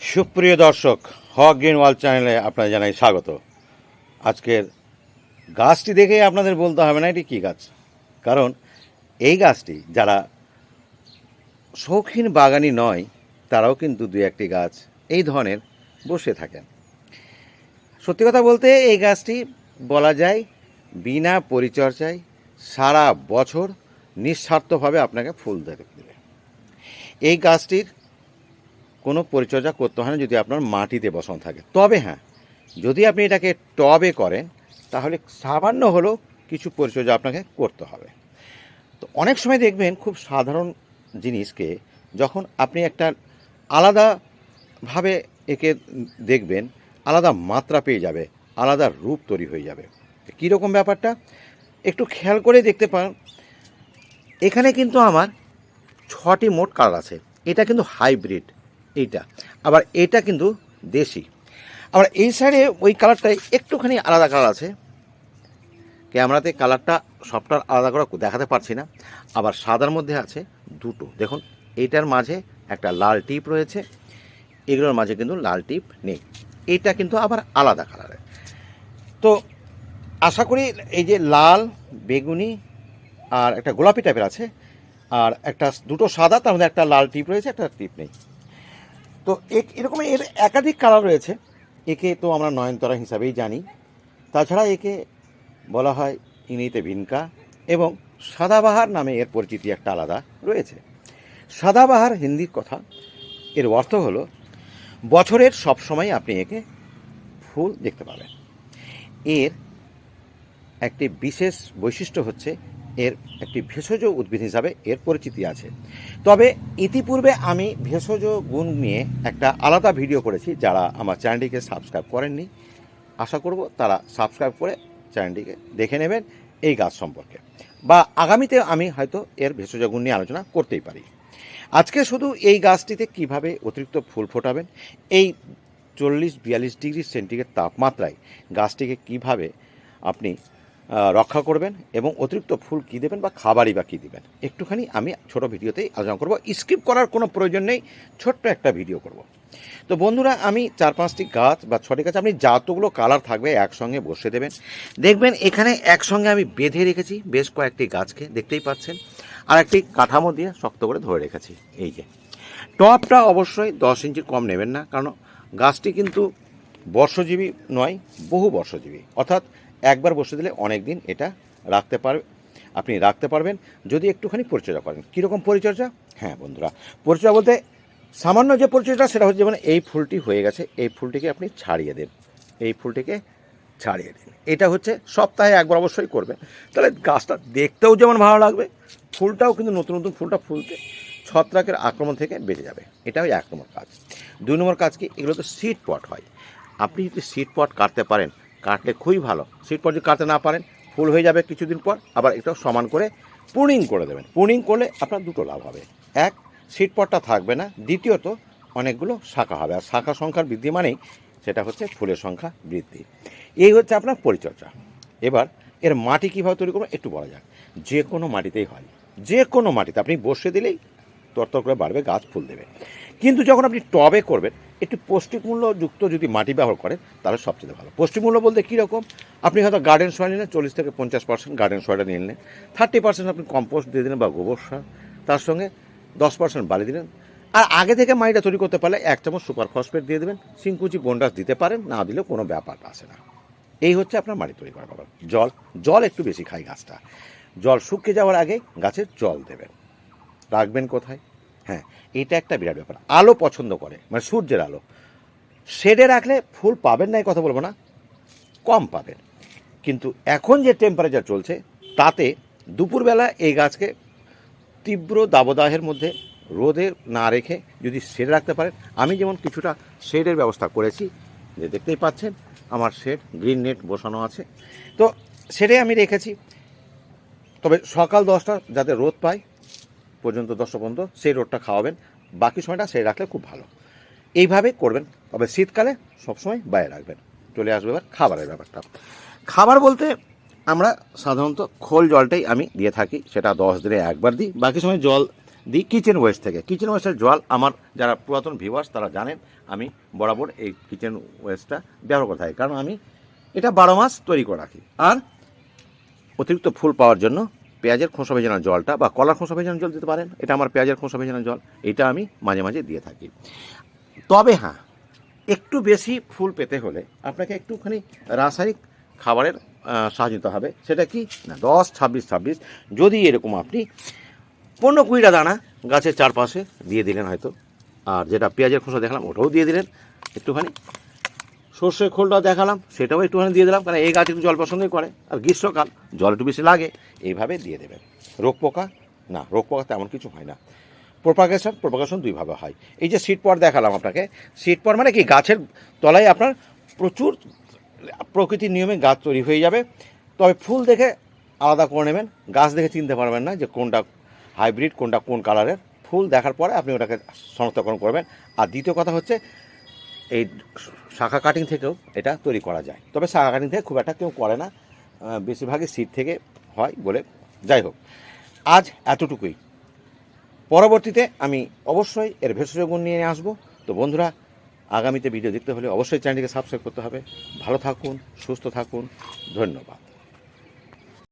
সুপ্রিয় দর্শক, হক গ্রিন ওয়াল চ্যানেলে আপনাদের জানাই স্বাগত। আজকের গাছটি দেখেই আপনাদের বলতে হবে না এটি কী গাছ। কারণ এই গাছটি যারা শৌখিন বাগানি নয়, তারাও কিন্তু দু একটি গাছ এই ধরনের বসে থাকেন। সত্যি কথা বলতে এই গাছটি বলা যায় বিনা পরিচর্যায় সারা বছর নিঃস্বার্থভাবে আপনাকে ফুল দেবে। এই গাছটির কোনো পরিচর্যা করতে হয় না যদি আপনার মাটিতে বসানো থাকে। তবে হ্যাঁ যদি আপনি এটাকে টবে করেন, তাহলে সামান্য হলেও কিছু পরিচর্যা আপনাকে করতে হবে। তো অনেক সময় দেখবেন খুব সাধারণ জিনিসকে যখন আপনি একটা আলাদাভাবে একে দেখবেন, আলাদা মাত্রা পেয়ে যাবে, আলাদা রূপ তৈরি হয়ে যাবে। কীরকম ব্যাপারটা? একটু খেয়াল করে দেখতে পান এখানে কিন্তু আমার ছটি মোট কালার আছে। এটা কিন্তু হাইব্রিড। এইটা। আবার এটা কিন্তু দেশি। আবার এই সাইডে ওই কালারটাই একটুখানি আলাদা কালার আছে। ক্যামেরাতে কালারটা সবটার আলাদা করে দেখাতে পারছি না। আবার সাদার মধ্যে আছে দুটো। দেখুন, এইটার মাঝে একটা লাল টিপ রয়েছে। এগুলোর মাঝে কিন্তু লাল টিপ নেই। এটা কিন্তু আবার আলাদা কালারের তো আশা করি এই যে লাল, বেগুনি আর একটা গোলাপি টাইপের আছে, আর একটা দুটো সাদা, তার মধ্যে একটা লাল টিপ রয়েছে, একটা টিপ নেই। তো এরকম এর একাধিক কালার রয়েছে। একে তো আমরা নয়নতারা হিসাবেই জানি। তাছাড়া একে বলা হয় ইংরেজিতে ভিনকা এবং সাদাবাহার নামে এর পরিচিতি একটা আলাদা রয়েছে। সাদাবাহার হিন্দি কথা, এর অর্থ হলো, বছরের সব সময় আপনি একে ফুল দেখতে পাবেন। এর একটি বিশেষ বৈশিষ্ট্য হচ্ছে এর একটি ভেষজ উদ্ভিদ হিসাবে এর পরিচিতি আছে। তবে ইতিপূর্বে আমি ভেষজ গুণ নিয়ে একটা আলাদা ভিডিও করেছি যারা আমার চ্যানেলটিকে সাবস্ক্রাইব করেননি। আশা করব তারা সাবস্ক্রাইব করে চ্যানেলটিকে দেখে নেবেন এই গাছ সম্পর্কে। বা আগামীতে আমি হয়তো এর ভেষজ গুণ নিয়ে আলোচনা করতেই পারি। আজকে শুধু এই গাছটিতে কীভাবে অতিরিক্ত ফুল ফোটাবেন, এই চল্লিশ বিয়াল্লিশ ডিগ্রি সেন্টিগ্রেড তাপমাত্রায় গাছটিকে কীভাবে আপনি রক্ষা করবেন এবং অতিরিক্ত ফুল কী দেবেন বা খাবারই বা কী দেবেন। একটুখানি আমি ছোট ভিডিওতেই আলোচনা করব। স্কিপ করার কোনো প্রয়োজন নেই, ছোট্ট একটা ভিডিও করব। তো বন্ধুরা, আমি চার পাঁচটি গাছ বা ছটি গাছ, আপনি যতগুলো কালার থাকবে একসঙ্গে বসে দেবেন। দেখবেন এখানে একসঙ্গে আমি বেঁধে রেখেছি বেশ কয়েকটি গাছকে, দেখতেই পাচ্ছেন। আর একটি কাঠামো দিয়ে শক্ত করে ধরে রেখেছি, এই যে। টপটা অবশ্যই দশ ইঞ্চি কম নেবেন না, কারণ গাছটি কিন্তু বর্ষজীবী নয়, বহু বর্ষজীবী। অর্থাৎ একবার বসে দিলে অনেক দিন এটা রাখতে পারবে, আপনি রাখতে পারবেন। যদি একটুখানি পরিচর্যা করেন। কীরকম পরিচর্যা? হ্যাঁ বন্ধুরা, পরিচর্যা বলতে সামান্য যে পরিচর্যা সেটা হচ্ছে যেমন এই ফুলটি হয়ে গেছে, এই ফুলটিকে আপনি ছাড়িয়ে দেন। এই ফুলটিকে ছাড়িয়ে দিন। এটা হচ্ছে সপ্তাহে একবার অবশ্যই করবেন। তাহলে গাছটা দেখতেও যেমন ভালো লাগবে, ফুলটাও কিন্তু নতুন নতুন ফুলটা ফুলতে ছত্রাকের আক্রমণ থেকে বেঁচে যাবে। এটাও এক নম্বর কাজ। দুই নম্বর কাজ কি? এগুলো তো সিট পট হয়। আপনি যদি সিট পট কাটতে পারেন কাটলে খুবই ভালো। সিট পট যদি কাটতে না পারেন, ফুল হয়ে যাবে কিছুদিন পর, আবার এটাও সমান করে পুনিং করে দেবেন। পুনিং করলে আপনার দুটো লাভ হবে। এক সিট পটটা থাকবে না। দ্বিতীয়ত, অনেকগুলো শাখা হবে। আর শাখা সংখ্যার বৃদ্ধি মানেই সেটা হচ্ছে ফুলের সংখ্যা বৃদ্ধি। এই হচ্ছে আপনার পরিচর্যা। এবার এর মাটি কীভাবে তৈরি করব একটু বলা যাক। যে কোনো মাটিতেই হয়। যে কোনো মাটিতে আপনি বসে দিলেই তরতর করে বাড়বে, গাছ ফুল দেবে। কিন্তু যখন আপনি টবে করবেন একটু পৌষ্টিকমূল্যযুক্ত যদি মাটি ব্যবহার করেন, তাহলে সবচেয়ে ভালো। পৌষ্টিকমূল্য বলতে কীরকম আপনি হয়তো গার্ডেন সয়েল নিলেন, চল্লিশ থেকে পঞ্চাশ পার্সেন্ট গার্ডেন সয়েলটা নিয়ে নিলেন থার্টি পার্সেন্ট আপনি কম্পোস্ট দিয়ে দিলেন বা গোবর সার, তার সঙ্গে দশ পার্সেন্ট বালি দিলেন, আর আগে থেকে মাটিটা তৈরি করতে পারলে এক চামচ সুপার ফসফেট দিয়ে দেবেন সিংকুচি বন্ডাস দিতে পারেন, না দিলেও কোনো ব্যাপার আসে না। এই হচ্ছে আপনার মাটি তৈরি করার ব্যাপার। জল জল একটু বেশি খায় গাছটা। জল শুকিয়ে যাওয়ার আগে গাছে জল দেবেন। রাখবেন কোথায়? হ্যাঁ এটা একটা বিরাট ব্যাপার। আলো পছন্দ করে মানে সূর্যের আলো। শেডে রাখলে ফুল পাবেন না কথা বলব না, কম পাবেন। কিন্তু এখন যে টেম্পারেচার চলছে, তাতে দুপুরবেলা এই গাছকে তীব্র দাবদাহের মধ্যে রোদে না রেখে যদি শেড রাখতে পারেন, আমি যেমন কিছুটা শেডের ব্যবস্থা করেছি, যে দেখতেই পাচ্ছেন, আমার শেড গ্রিন নেট বসানো আছে। তো শেডে আমি রেখেছি। তবে সকাল দশটা যাতে রোদ পায় পর্যন্ত দশটা পর্যন্ত সেই রোডটা খাওয়াবেন, বাকি সময়টা সেই রাখলে খুব ভালো। এইভাবে করবেন, তবে শীতকালে সবসময় বাইরে রাখবেন। চলে আসবে এবার খাবারের ব্যাপারটা। খাবার বলতে আমরা সাধারণত খোল জলটাই আমি দিয়ে থাকি, সেটা দশ দিনে একবার দিই, বাকি সময় জল দিই কিচেন ওয়েস্ট থেকে। কিচেন ওয়েস্টের জল আমার যারা পুরাতন ভিউয়ার্স তারা জানেন, আমি বরাবর এই কিচেন ওয়েস্টটা ব্যবহার করে থাকি। কারণ আমি এটা বারো মাস তৈরি করে রাখি। আর অতিরিক্ত ফুল পাওয়ার জন্য পেঁয়াজের খোসা ভেজানোর জলটা বা কলার খোসা ভেজানোর জল দিতে পারেন। এটা আমার পেঁয়াজের খোসা ভেজানোর জল। এটা আমি মাঝে মাঝে দিয়ে থাকি। তবে হ্যাঁ একটু বেশি ফুল পেতে হলে আপনাকে একটুখানি রাসায়নিক খাবারের সাহায্য নিতে হবে। সেটা কি? না, দশ, ছাব্বিশ ছাব্বিশ। যদি এরকম আপনি পনেরো কুড়িটা দানা গাছের চারপাশে দিয়ে দিলেন হয়তো, আর যেটা পেঁয়াজের খোসা দেখলাম ওটাও দিয়ে দিলেন। একটুখানি সর্ষে খোলটা দেখালাম, সেটাও একটুখানি দিয়ে দিলাম, কারণ এই গাছ একটু জল পছন্দই করে, আর গ্রীষ্মকাল, জল একটু বেশি লাগে, এইভাবে দিয়ে দেবেন। রোগ পোকা? না, রোগ পোকা তেমন কিছু হয় না। প্রোপাগেশন প্রোপাগেশন দুইভাবে হয়। এই যে সিট পর দেখালাম আপনাকে সিট পর মানে কি, গাছের তলায় আপনার প্রচুর প্রকৃতির নিয়মে গাছ তৈরি হয়ে যাবে। তবে ফুল দেখে আলাদা করে নেবেন, গাছ দেখে চিনতে পারবেন না যে কোনটা হাইব্রিড, কোনটা কোন কালারের। ফুল দেখার পরে আপনি ওটাকে শনাক্তকরণ করবেন। আর দ্বিতীয় কথা হচ্ছে এই শাখা কাটিং থেকেও এটা তৈরি করা যায়। তবে শাখা কাটিং থেকে খুব একটা কেউ করে না। বেশিরভাগই সিট থেকে হয় বলে যাই হোক, আজ এতটুকুই। পরবর্তীতে আমি অবশ্যই এর ভেষজ গুণ নিয়ে আসব। তো বন্ধুরা, আগামীতে ভিডিও দেখতে হলে অবশ্যই চ্যানেলটিকে সাবস্ক্রাইব করতে হবে। ভালো থাকুন, সুস্থ থাকুন। ধন্যবাদ।